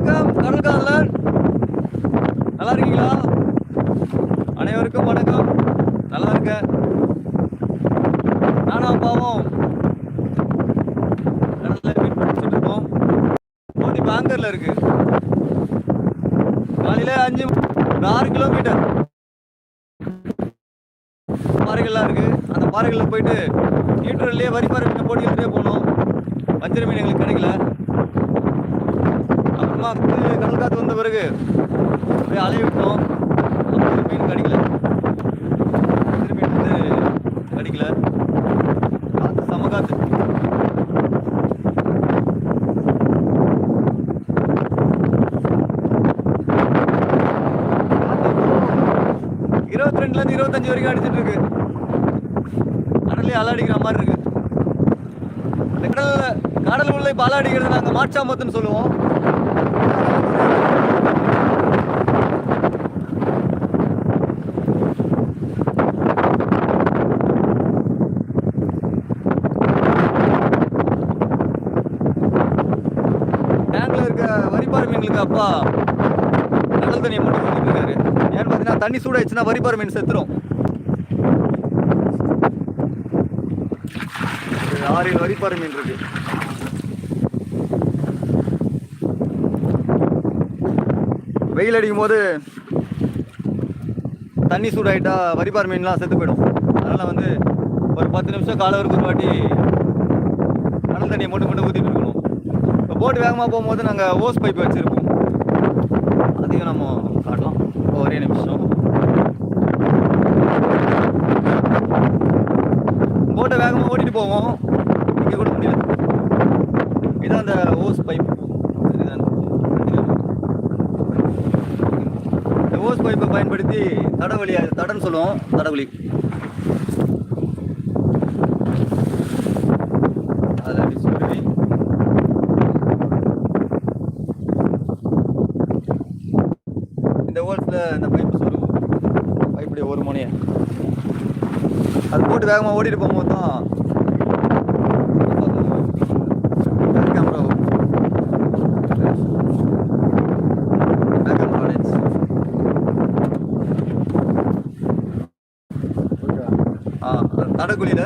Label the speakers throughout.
Speaker 1: வணக்கம் தமிழ் நல்லா இருக்கீங்களா அனைவருக்கும் வணக்கம் நல்லா இருக்க நானும் அப்பாவும் இருக்கோம் போட்டி பேங்கரில் இருக்கு காலையில் அஞ்சு ஆறு கிலோமீட்டர் பாறைகள்லாம் இருக்கு அந்த பாறைகளில் போயிட்டு ஈட்டுரல்லையே வரி பாறை மீன் போட்டி போனோம் வஞ்சர மீன் எங்களுக்கு கிடைக்கல அப்புறமா கடல் காற்று வந்த பிறகு அப்படியே அலைய விட்டோம் மீன் கடிக்கல திரும்பி வந்து கடிக்கல காற்று சம காற்று இருபத்தி ரெண்டுலேருந்து இருபத்தஞ்சு வரைக்கும் அடிச்சிட்டு இருக்கு கடல்லே அலை அடிக்கிற மாதிரி இருக்கு கடலில் கடல் உள்ளே இப்போ அலை அடிக்கிறது நாங்கள் மாற்றாமத்துன்னு சொல்லுவோம் ரூபாய் கடல் தண்ணியை மட்டும் கொடுத்துட்டு இருக்காரு ஏன்னு பார்த்தீங்கன்னா தண்ணி சூடாயிடுச்சுன்னா வரிபார் மீன் செத்துரும் ஆறில் வரிபார் மீன் இருக்கு வெயில் அடிக்கும் போது தண்ணி சூடாயிட்டா வரிப்பார் மீன்லாம் செத்து போயிடும் அதனால் வந்து ஒரு பத்து நிமிஷம் கால ஒரு வாட்டி கடல் தண்ணியை மட்டும் மட்டும் ஊற்றிட்டு இருக்கணும் போட்டு வேகமாக போகும்போது நாங்கள் ஓஸ் பைப் வச்சுருப்போம் ஹோஸ் பைப்பை பயன்படுத்தி தடவழி தடன்னு சொல்லுவோம் தடவழி இந்த இந்த பைப்பு சொல்லுவோம் பைப்புடைய ஒரு முனையை அது போட்டு வேகமாக ஓடிட்டு போகும்போது தான் தடக்குழியில்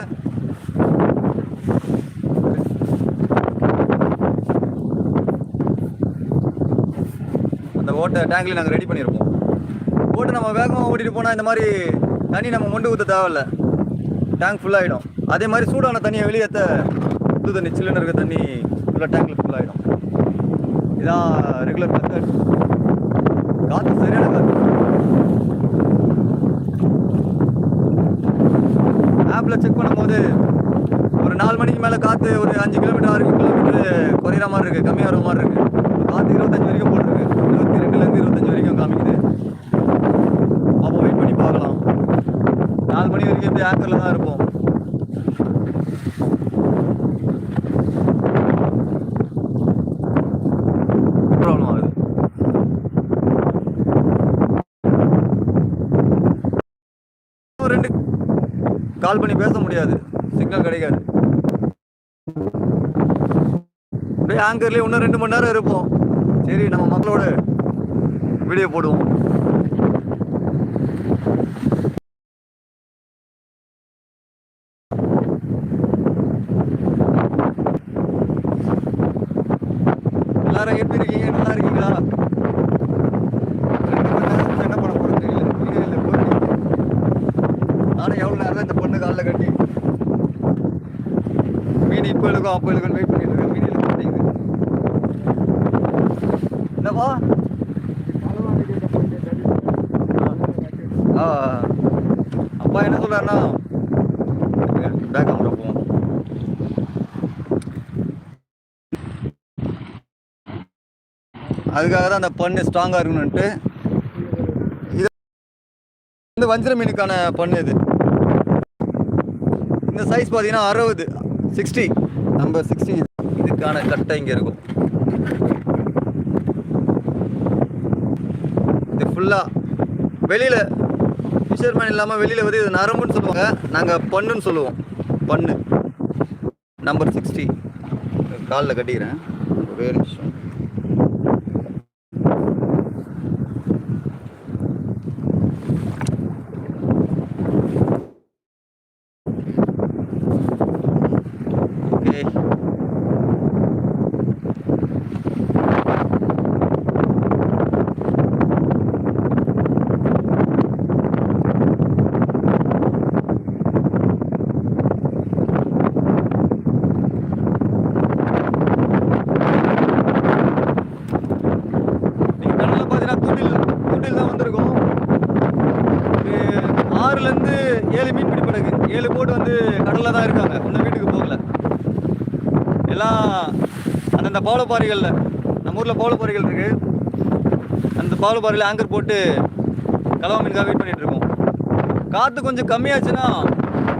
Speaker 1: அந்த ஓட்டை டேங்க்லேயும் நாங்கள் ரெடி பண்ணியிருப்போம் ஓட்டை நம்ம வேகமாக ஓட்டிகிட்டு போனால் இந்த மாதிரி தண்ணி நம்ம மொண்டு ஊற்ற தேவையில்ல டேங்க் ஃபுல்லாகிடும் அதே மாதிரி சூடான தண்ணியை வெளியேற்ற புது தண்ணி சில்லுன்னு இருக்க தண்ணி ஃபுல்லாக டேங்கில் ஃபுல்லாகிடும் இதான் ரெகுலர் மெத்தட் காற்று சரியான காற்று ஆப்பில் செக் பண்ணும்போது ஒரு நாலு மணிக்கு மேலே காற்று ஒரு அஞ்சு கிலோமீட்டர் ஆறு கிலோமீட்டர் குறையிற மாதிரி இருக்குது கம்மி வர மாதிரி இருக்குது காற்று இருபத்தஞ்சு வரைக்கும் போட்டிருக்கு இருபத்தி ரெண்டுலேருந்து இருபத்தஞ்சு வரைக்கும் காமிக்குது அப்போ வெயிட் பண்ணி பார்க்கலாம் நாலு மணி வரைக்கும் இப்போ ஏக்கரில் தான் இருப்போம் ரெண்டு கால் பண்ணி பேச முடியாது சிக்னல் கிடைக்காது அப்படியே ஆங்கர்லேயே இன்னும் ரெண்டு மணி நேரம் இருப்போம் சரி நம்ம மக்களோட வீடியோ போடுவோம் ஆனால் எவ்வளோ நேரம் இந்த பொண்ணு காலில் கட்டி மீன் இப்போ இழுக்கும் அப்போ இழுக்கும் வெயிட் பண்ணிட்டு இருக்கேன் மீன் இழுக்க மாட்டேங்குது என்னப்பா ஆ அப்பா என்ன சொல்கிறாருன்னா பேக் அப்புறம் அதுக்காக தான் அந்த பண்ணு ஸ்ட்ராங்காக இருக்கணுன்ட்டு இது வந்து வஞ்சிர மீனுக்கான பண்ணு இது இந்த சைஸ் பார்த்தீங்கன்னா அறுபது சிக்ஸ்டி நம்பர் சிக்ஸ்டி இதுக்கான கட்டை இங்கே இருக்கும் இது ஃபுல்லாக வெளியில் ஃபிஷர்மேன் இல்லாமல் வெளியில் வந்து இது நரம்புன்னு சொல்லுவாங்க நாங்கள் பண்ணுன்னு சொல்லுவோம் பண்ணு நம்பர் சிக்ஸ்டி காலில் கட்டிக்கிறேன் ஒரே நிமிஷம் கடலில் தான் இருக்காங்க இன்னும் வீட்டுக்கு போகல எல்லாம் அந்தந்த பவளப்பாறைகளில் நம்ம ஊரில் பவளப்பாறைகள் இருக்குது அந்த பவளப்பாறையில் ஆங்கர் போட்டு கலவா மீனுக்காக வெயிட் இருக்கோம் காற்று கொஞ்சம் கம்மியாச்சுன்னா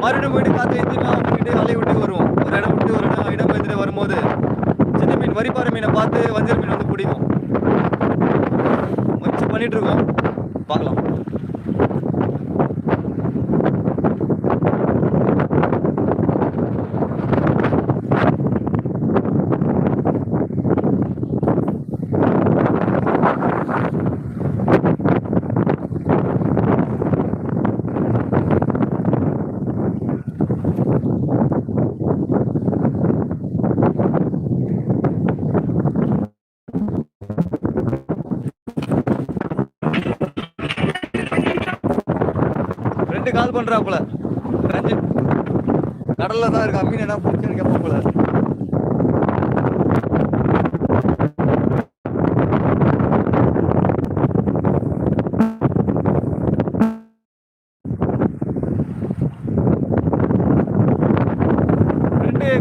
Speaker 1: மறுபடியும் போயிட்டு காற்று எழுந்தினா போயிட்டு அலைய விட்டு வருவோம் ஒரு இடம் விட்டு ஒரு இடம் இடம் பயந்துட்டு வரும்போது சின்ன மீன் வரிப்பாறை மீனை பார்த்து வஞ்சிர மீன் கால் பண்ணுறாப்புல ரஞ்சித் கடலில் தான் இருக்கா மீன் என்ன பிடிச்சிருக்கேன் போல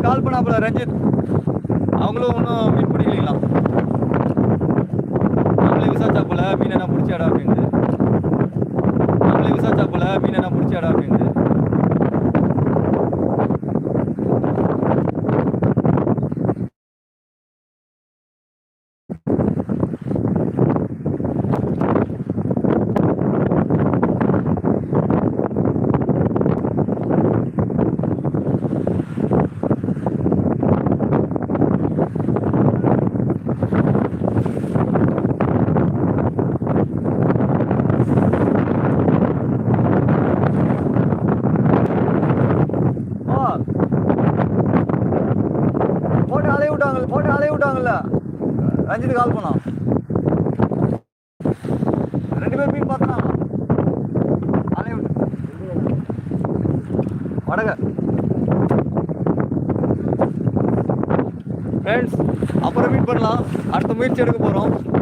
Speaker 1: கால் பண்ணாப்புல ரஞ்சித் அவங்களும் ஒன்றும் மீன் பிடிக்கலாம் அவங்களே போல மீன் என்ன பிடிச்சாடா அப்படின்ட்டு వచ్చాడు அவங்க போட்டு அலைய விட்டாங்கல்ல ரஞ்சித் கால் பண்ணோம் ரெண்டு பேர் மீன் பார்த்தனா அலைய விட்டு வடக ஃப்ரெண்ட்ஸ் அப்புறம் மீட் பண்ணலாம் அடுத்த முயற்சி எடுக்க போகிறோம்